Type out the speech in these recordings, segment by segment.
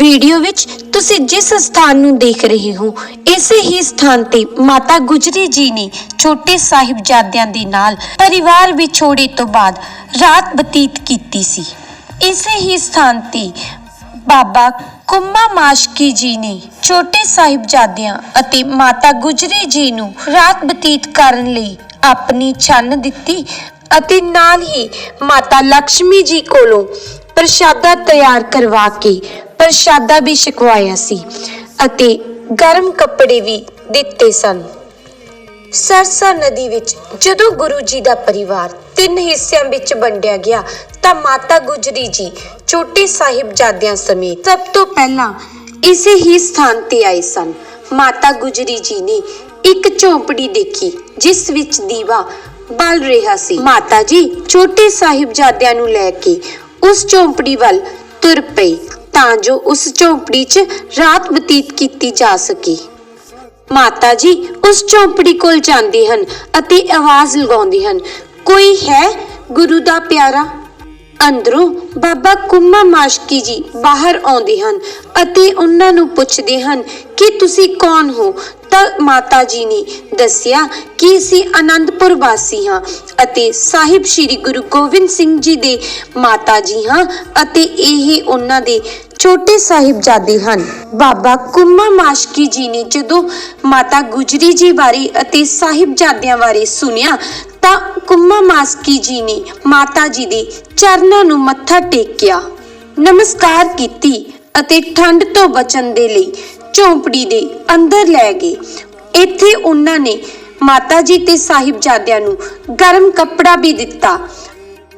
Video ਵਿੱਚ ਤੁਸੀਂ ਜਿਸ ਸਥਾਨ ਨੂੰ ਦੇਖ ਰਹੇ ਹੋ, ਇਸੇ ਹੀ ਸਥਾਨ ਤੇ ਮਾਤਾ ਗੁਜਰੀ ਜੀ ਨੇ ਛੋਟੇ ਸਾਹਿਬਜ਼ਾਦਿਆਂ ਦੇ ਨਾਲ ਪਰਿਵਾਰ ਵਿਛੋੜੇ ਤੋਂ ਬਾਅਦ ਰਾਤ ਬਤੀਤ ਕੀਤੀ ਸੀ। ਇਸੇ ਹੀ ਸਥਾਨ ਤੇ ਬਾਬਾ ਕੁੰਮਾ ਮਾਸ਼ਕੀ ਜੀ ਨੇ ਛੋਟੇ ਸਾਹਿਬਜ਼ਾਦਿਆਂ ਅਤੇ ਮਾਤਾ ਗੁਜਰੀ ਜੀ ਨੂੰ ਰਾਤ ਬਤੀਤ ਕਰਨ ਲਈ ਆਪਣੀ ਛੰਨ ਦਿੱਤੀ ਅਤੇ ਨਾਲ ਹੀ ਮਾਤਾ ਲక్ష్ਮੀ ਜੀ ਕੋਲੋਂ ਪ੍ਰਸ਼ਾਦਾ ਤਿਆਰ ਕਰਵਾ ਕੇ ਪ੍ਰਸ਼ਾਦਾ ਵੀ ਛਕਵਾਇਆ ਸੀ ਅਤੇ ਗਰਮ ਕੱਪੜੇ ਵੀ ਦਿੱਤੇ ਸਨ। ਸਰਸਾ ਨਦੀ ਵਿੱਚ ਜਦੋਂ ਗੁਰੂ ਜੀ ਦਾ ਪਰਿਵਾਰ ਤਿੰਨ ਹਿੱਸਿਆਂ ਵਿੱਚ ਵੰਡਿਆ ਗਿਆ ਤਾਂ ਮਾਤਾ ਗੁਜਰੀ ਜੀ ਛੋਟੇ ਸਾਹਿਬਜ਼ਾਦਿਆਂ ਸਮੇਤ ਸਭ ਤੋਂ ਪਹਿਲਾਂ ਇਸੇ ਹੀ ਸਥਾਨ ਤੇ ਆਏ ਸਨ। ਮਾਤਾ ਗੁਜਰੀ ਜੀ ਨੇ ਇੱਕ ਝੌਂਪੜੀ ਦੇਖੀ ਜਿਸ ਵਿੱਚ ਦੀਵਾ ਬਲ ਰਿਹਾ ਸੀ। ਮਾਤਾ ਜੀ ਛੋਟੇ ਸਾਹਿਬਜ਼ਾਦਿਆਂ ਨੂੰ ਲੈ ਕੇ ਉਸ ਝੌਂਪੜੀ ਵੱਲ ਤੁਰ ਪਈ ਤਾਂ ਜੋ ਉਸ ਝੌਂਪੜੀ 'ਚ ਰਾਤ ਬਤੀਤ ਕੀਤੀ ਜਾ ਸਕੇ। ਮਾਤਾ ਜੀ ਉਸ ਝੌਂਪੜੀ ਕੋਲ ਜਾਂਦੇ ਹਨ ਅਤੇ ਆਵਾਜ਼ ਲਗਾਉਂਦੇ ਹਨ, ਕੋਈ ਹੈ ਗੁਰੂ ਦਾ ਪਿਆਰਾ? ਅੰਦਰੋਂ ਬਾਬਾ ਕੁੰਮਾ ਮਾਸ਼ਕੀ ਜੀ ਬਾਹਰ ਆਉਂਦੇ ਹਨ ਅਤੇ ਉਹਨਾਂ ਨੂੰ ਪੁੱਛਦੇ ਹਨ ਕਿ ਤੁਸੀਂ ਕੌਣ ਹੋ? ਤਾਂ ਮਾਤਾ ਜੀ ਨੇ ਦੱਸਿਆ ਕਿ ਅਸੀਂ ਆਨੰਦਪੁਰ ਵਾਸੀ ਹਾਂ ਅਤੇ ਸਾਹਿਬ ਸ੍ਰੀ ਗੁਰੂ ਗੋਬਿੰਦ ਸਿੰਘ ਜੀ ਦੇ ਮਾਤਾ ਜੀ ਹਾਂ ਅਤੇ ਇਹ ਉਹਨਾਂ ਦੇ ਛੋਟੇ ਸਾਹਿਬਜ਼ਾਦੇ ਹਨ। ਬਾਬਾ ਕੁੰਮਾ ਮਾਸ਼ਕੀ ਜੀ ਨੇ ਜਦੋਂ ਮਾਤਾ ਗੁਜਰੀ ਜੀ ਬਾਰੇ ਅਤੇ ਸਾਹਿਬਜ਼ਾਦਿਆਂ ਬਾਰੇ ਸੁਣਿਆ, ਤਾਂ ਕੁੰਮਾ ਮਾਸ਼ਕੀ ਜੀ ਨੇ ਮਾਤਾ ਜੀ ਦੇ ਚਰਨਾਂ ਨੂੰ ਮੱਥਾ ਟੇਕਿਆ। ਨਮਸਕਾਰ ਕੀਤੀ ਅਤੇ ਠੰਡ ਤੋਂ ਬਚਣ ਦੇ ਲਈ ਝੌਂਪੜੀ ਦੇ ਅੰਦਰ ਲੈ ਗਏ। ਇੱਥੇ ਉਹਨਾਂ ਨੇ ਮਾਤਾ ਜੀ ਤੇ ਸਾਹਿਬਜ਼ਾਦਿਆਂ ਨੂੰ ਗਰਮ ਕੱਪੜਾ ਵੀ ਦਿੱਤਾ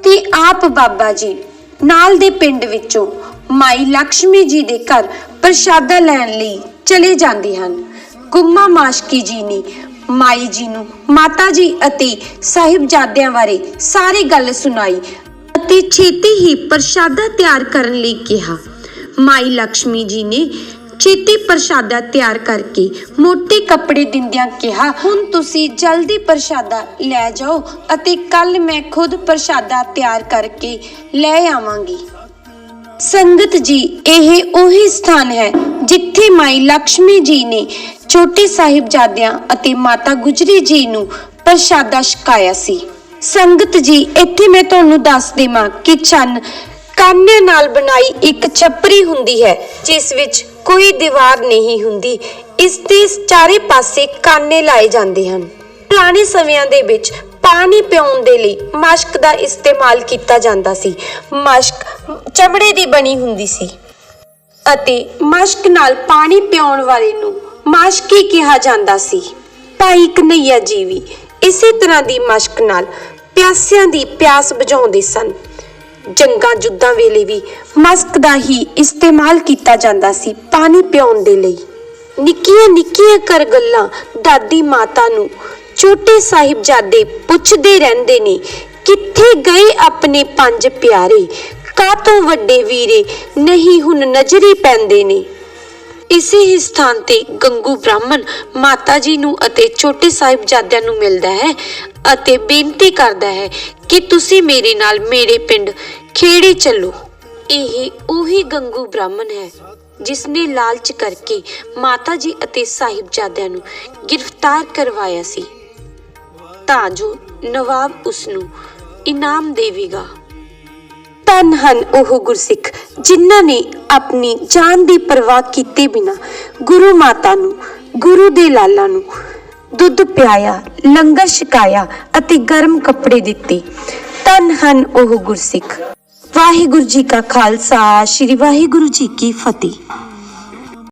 ਤੇ ਆਪ ਬਾਬਾ ਜੀ ਨਾਲ ਦੇ ਪਿੰਡ ਵਿੱਚੋਂ ਮਾਈ ਲక్ష్ਮੀ ਜੀ ਦੇ ਘਰ ਪ੍ਰਸ਼ਾਦਾ ਲੈਣ ਲਈ ਚਲੇ ਜਾਂਦੇ ਹਨ। ਗੁੰਮਾ ਮਾਸ਼ਕੀ ਜੀ ਨੇ ਮਾਈ ਜੀ ਨੂੰ ਮਾਤਾ ਜੀ ਅਤੇ ਸਾਹਿਬਜ਼ਾਦਿਆਂ ਬਾਰੇ ਸਾਰੀ ਗੱਲ ਸੁਣਾਈ ਅਤੇ ਛੇਤੀ ਹੀ ਪ੍ਰਸ਼ਾਦਾ ਤਿਆਰ ਕਰਨ ਲਈ ਕਿਹਾ। ਮਾਈ ਲక్ష్ਮੀ ਜੀ ਨੇ ਛੇਤੀ ਪ੍ਰਸ਼ਾਦਾ ਤਿਆਰ ਕਰਕੇ ਮੋਟੇ ਕੱਪੜੇ ਦਿੰਦਿਆਂ ਕਿਹਾ, ਹੁਣ ਤੁਸੀਂ ਜਲਦੀ ਪ੍ਰਸ਼ਾਦਾ ਲੈ ਜਾਓ ਅਤੇ ਕੱਲ ਮੈਂ ਖੁਦ ਪ੍ਰਸ਼ਾਦਾ ਤਿਆਰ ਕਰਕੇ ਲੈ ਆਵਾਂਗੀ। ਸੰਗਤ ਜੀ, ਇਹ ਉਹੀ ਸਥਾਨ ਹੈ ਜਿੱਥੇ ਮਾਈ ਲక్ష్ਮੀ ਜੀ ਨੇ ਛੋਟੇ ਸਾਹਿਬਜ਼ਾਦਿਆਂ ਅਤੇ ਮਾਤਾ ਗੁਜਰੀ ਜੀ ਨੂੰ ਪ੍ਰਸ਼ਾਦਾ ਛਕਾਇਆ ਸੀ। ਸੰਗਤ ਜੀ, ਇੱਥੇ ਮੈਂ ਤੁਹਾਨੂੰ ਦੱਸ ਦੇਵਾਂ ਕਿ ਚੰਨ ਕਾਨੇ ਨਾਲ ਬਣਾਈ ਇੱਕ ਛੱਪਰੀ ਹੁੰਦੀ ਹੈ, ਜਿਸ ਵਿੱਚ ਕੋਈ ਦੀਵਾਰ ਨਹੀਂ ਹੁੰਦੀ। ਇਸ ਦੇ ਚਾਰੇ ਪਾਸੇ ਕਾਨੇ ਲਾਏ ਜਾਂਦੇ ਹਨ। ਪੁਰਾਣੇ ਸਮਿਆਂ ਦੇ ਵਿੱਚ ਪਾਣੀ ਪਿਉਣ ਦੇ ਲਈ ਮਸ਼ਕ ਦਾ ਇਸਤੇਮਾਲ ਕੀਤਾ ਜਾਂਦਾ ਸੀ। ਮਸ਼ਕ ਚਮੜੇ ਦੀ ਬਣੀ ਹੁੰਦੀ ਸੀ। ਅਤੇ ਮਸ਼ਕ ਨਾਲ ਪਾਣੀ ਪਿਉਣ ਵਾਲੇ ਨੂੰ ਮਾਸ਼ਕੀ ਕਿਹਾ ਜਾਂਦਾ ਸੀ। ਭਾਈ ਕਨਈਆ ਜੀ ਵੀ ਇਸੇ ਤਰ੍ਹਾਂ ਦੀ ਮਸ਼ਕ ਨਾਲ ਪਿਆਸਿਆਂ ਦੀ ਪਿਆਸ ਬੁਝਾਉਂਦੇ ਸਨ। ਜੰਗਾਂ ਜੁੱਦਾਂ ਵੇਲੇ ਵੀ ਮਸਕ ਦਾ ਹੀ ਇਸਤੇਮਾਲ ਕੀਤਾ ਜਾਂਦਾ ਸੀ ਪਾਣੀ ਪਿਉਣ ਦੇ ਲਈ। ਨਿੱਕੀਆਂ ਨਿੱਕੀਆਂ ਕਰ ਗੱਲਾਂ ਦਾਦੀ ਮਾਤਾ ਨੂੰ ਛੋਟੇ ਸਾਹਿਬਜ਼ਾਦੇ ਪੁੱਛਦੇ ਰਹਿੰਦੇ ਨੇ, ਕਿੱਥੇ ਗਏ ਆਪਣੇ ਪੰਜ ਪਿਆਰੇ? ਕਾਤੋਂ ਵੱਡੇ ਵੀਰੇ? ਨਹੀਂ ਹੁਣ ਨਜ਼ਰੀ ਪੈਂਦੇ ਨੇ। ਇਸੇ ਹੀ ਸਥਾਨ ਤੇ ਗੰਗੂ ਬ੍ਰਾਹਮਣ ਮਾਤਾ ਜੀ ਨੂੰ ਅਤੇ ਛੋਟੇ ਸਾਹਿਬਜ਼ਾਦਿਆਂ ਨੂੰ ਮਿਲਦਾ ਹੈ ਅਤੇ ਬੇਨਤੀ ਕਰਦਾ ਹੈ ਕਿ ਤੁਸੀਂ ਮੇਰੇ ਨਾਲ ਮੇਰੇ ਪਿੰਡ ਖੇੜੇ ਚੱਲੋ। ਇਹ ਉਹੀ ਗੰਗੂ ਬ੍ਰਾਹਮਣ ਹੈ ਜਿਸ ਨੇ ਲਾਲਚ ਕਰਕੇ ਮਾਤਾ ਜੀ ਅਤੇ ਸਾਹਿਬਜ਼ਾਦਿਆਂ ਨੂੰ ਗ੍ਰਿਫਤਾਰ ਕਰਵਾਇਆ ਸੀ। ਤਾਂ ਜੋ ਨਵਾਬ ਉਸ ਨੂੰ ਇਨਾਮ ਦੇਵੇਗਾ। ਧੰਨ ਹਨ ਉਹ ਗੁਰਸਿੱਖ, ਜਿਨ੍ਹਾਂ ਨੇ ਆਪਣੀ ਜਾਨ ਦੀ ਪਰਵਾਹ ਕੀਤੇ ਬਿਨਾ ਗੁਰੂ ਮਾਤਾ ਨੂੰ, ਗੁਰੂ ਦੇ ਲਾਲਾਂ ਨੂੰ ਦੁੱਧ ਪਿਆਇਆ, ਲੰਗਰ ਛਕਾਇਆ ਅਤੇ ਗਰਮ ਕੱਪੜੇ ਦਿੱਤੇ। ਧੰਨ ਹਨ ਉਹ ਗੁਰਸਿੱਖ। ਵਾਹਿਗੁਰੂ ਜੀ ਕਾ ਖਾਲਸਾ, ਸ੍ਰੀ ਵਾਹਿਗੁਰੂ ਜੀ ਕੀ ਫਤਿਹ।